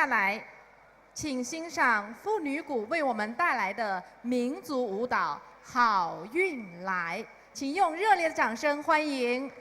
下来，请欣赏妇女鼓为我们带来的民族舞蹈《好运来》，请用热烈的掌声欢迎。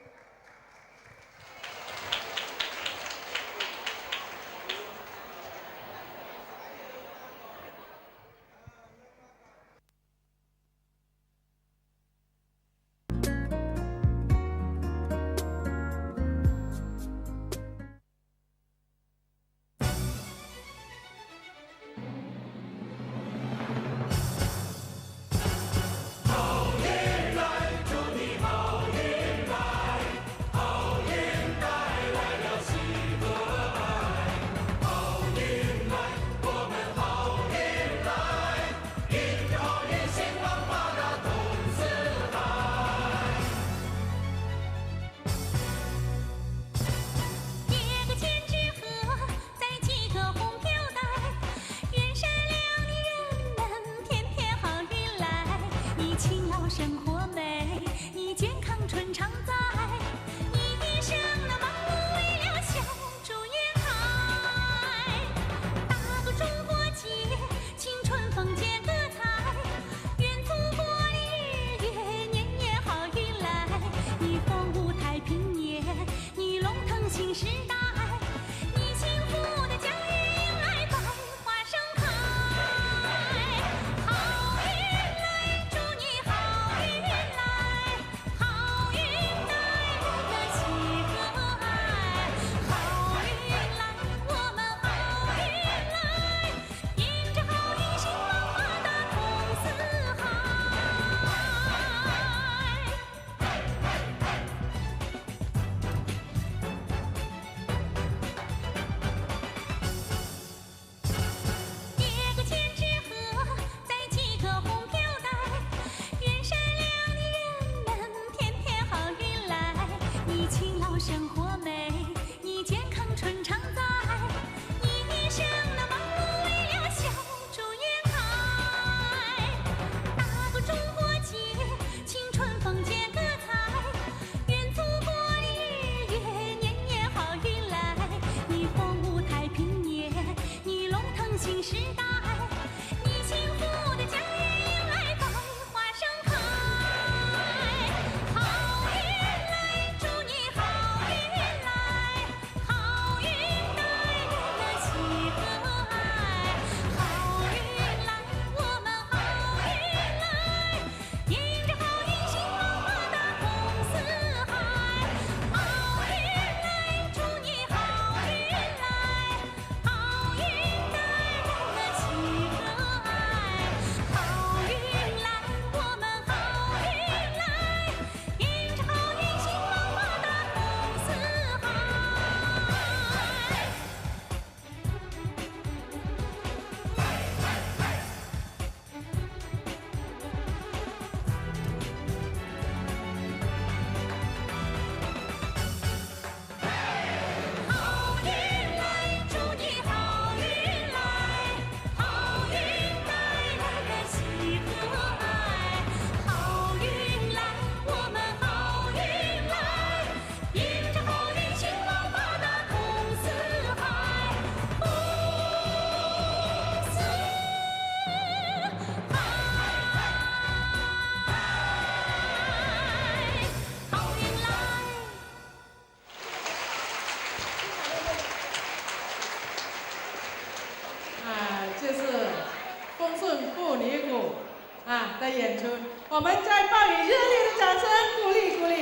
的演出，我们再报以热烈的掌声鼓励鼓励。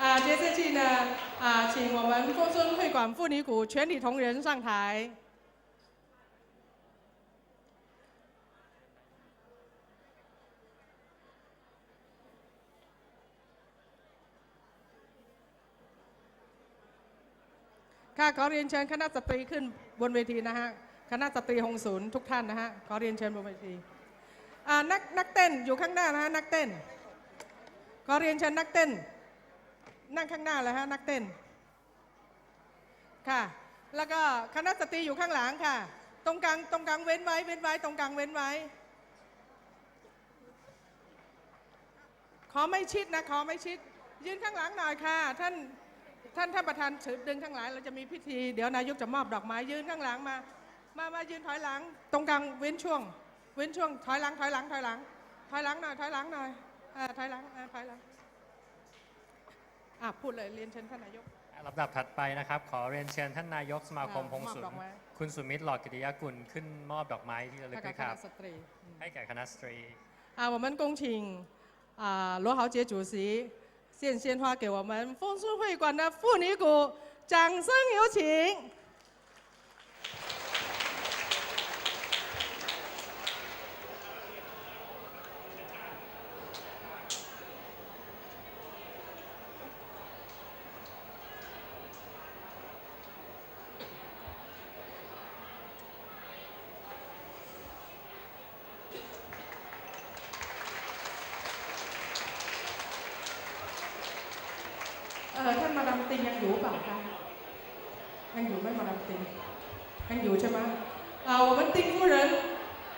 啊，接下去呢，啊，请我们丰顺会馆妇女谷全体同仁上台。ค่ะขอเรียนเชิญคณะสตรีขึ้นบนเวทีนะฮะ คณะสตรีหงศูนย์ทุกท่านนะฮะขอเรียนเชิญบนเวทีนักนักเต้นอยู่ข้างหน้านะฮะนักเต้นขอเรียนเชิญนักเต้น นั่งข้างหน้าเลยฮะนักเต้นค่ะ แล้วก็คณะสตรีอยู่ข้างหลังค่ะ ตรงกลางตรงกลางเว้นไว้เว้นไว้ตรงกลางเว้นไว้ ขอไม่ชิดนะขอไม่ชิด ยืนข้างหลังหน่อยค่ะ ท่านท่านท่านประธานถือดึงทั้งหลายเราจะมีพิธีเดี๋ยวนายกจะมอบดอกไม้ยืนข้างหลังมา มามายืนถอยหลัง ตรงกลางเว้นช่วง เว้นช่วงถอยหลังถอยหลังถอยหลัง ถอยหลังหน่อยถอยหลังหน่อยอ่าถอยหลังอ่าถอยหลังอ่ะพูดเลยเรียนเชิญท่านนายก ลำดับถัดไปนะครับ ขอเรียนเชิญท่านนายกสมาคม อ่า พงศุ มอบดอกไม้ คุณสุมิตรหลอดกิติยากุลขึ้นมอบดอกไม้ที่ระลึ ท่าก น ด้วย ค ครั ณะ บ สตรี ให้แก่คณะสตรี 啊，我们恭请啊罗豪杰主席献鲜花给我们丰顺会馆的妇女股，掌声有请。 ท่านมาดามติงยังอยู่เปล่าคะยังอยู่ไหมมาดามติงยังอยู่ใช่ไหม啊，我们丁夫人，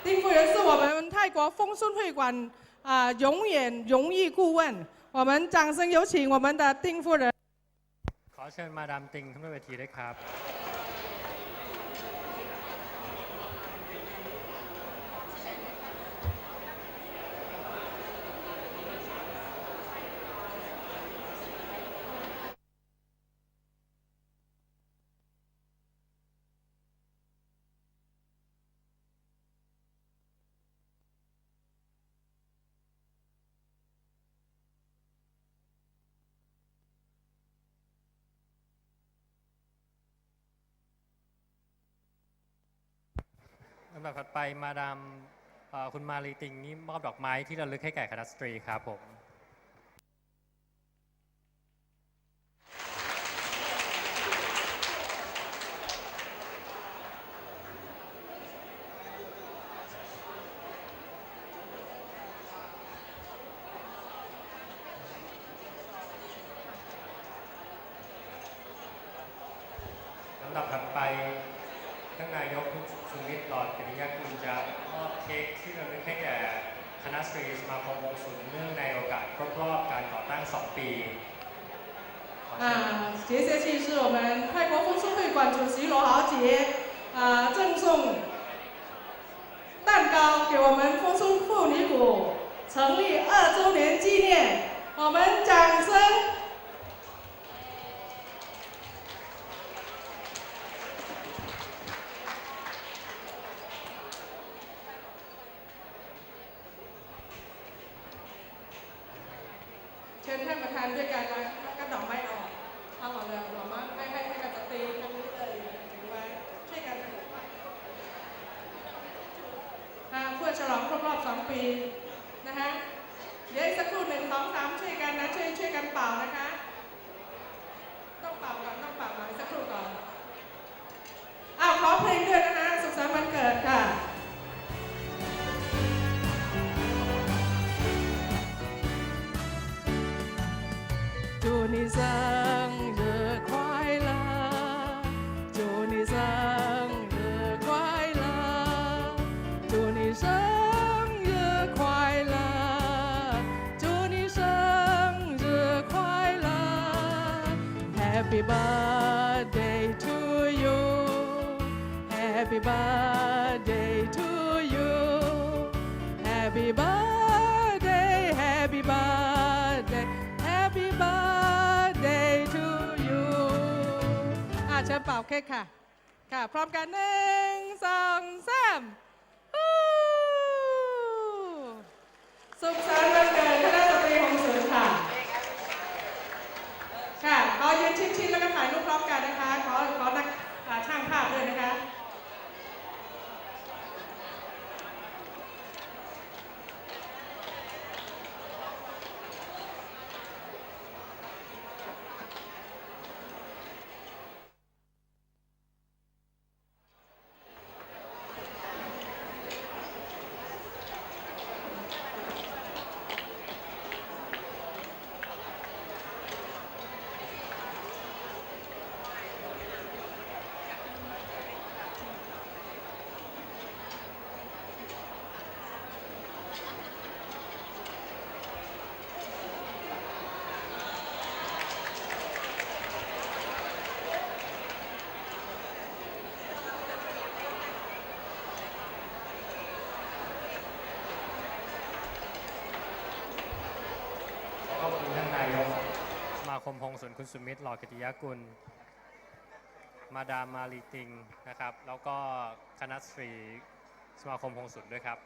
丁夫人是我们泰国丰顺会馆啊永远荣誉顾问，我们掌声有请我们的丁夫人。 ขอเชิญมาดามติงขึ้นบนเวทีด้วยครับ ลำดับถัดไปมาดามคุณมาลีติงนี่มอบดอกไม้ที่ระลึกให้แก่คณะสตรีครับผมลำดับถัดไป ท่านนายกสุมิตรหลอดกิติยากุลจะมอบเค้กที่ระลึกให้แก่คณะสตรีสมาคมวงศุนเนื่องในโอกาสครบรอบการก่อตั้ง 2 ปีขอเชิญ 啊，接下去是我们泰国丰顺会馆主席罗豪杰啊赠送蛋糕给我们丰顺妇女股成立二周年纪念，我们掌声。 เชิญท่านประธานด้วยการวางกระดอกไม้ออกเอาออกเลยดอกไม้ให้ให้ให้กับสตรีทางนี้เลยถือไว้ช่วยกันเพื่อฉลองครบรอบสองปี นะฮะเดี๋ยวอีกสักครู่หนึ่งสองสามช่นนะช่วย birthday to you，Happy birthday to you，Happy birthday，Happy birthday，Happy birthday to you อาเชิญเป่าเค้กค่ะ ค่ะ พร้อมกันหนึ่ คมพงศ์สุนคุณสุมิตรหล่อกิติยกุล มาดามมาลีติงนะครับ แล้วก็คณะสตรีสมาคมพงศ์สุนด้วยครับ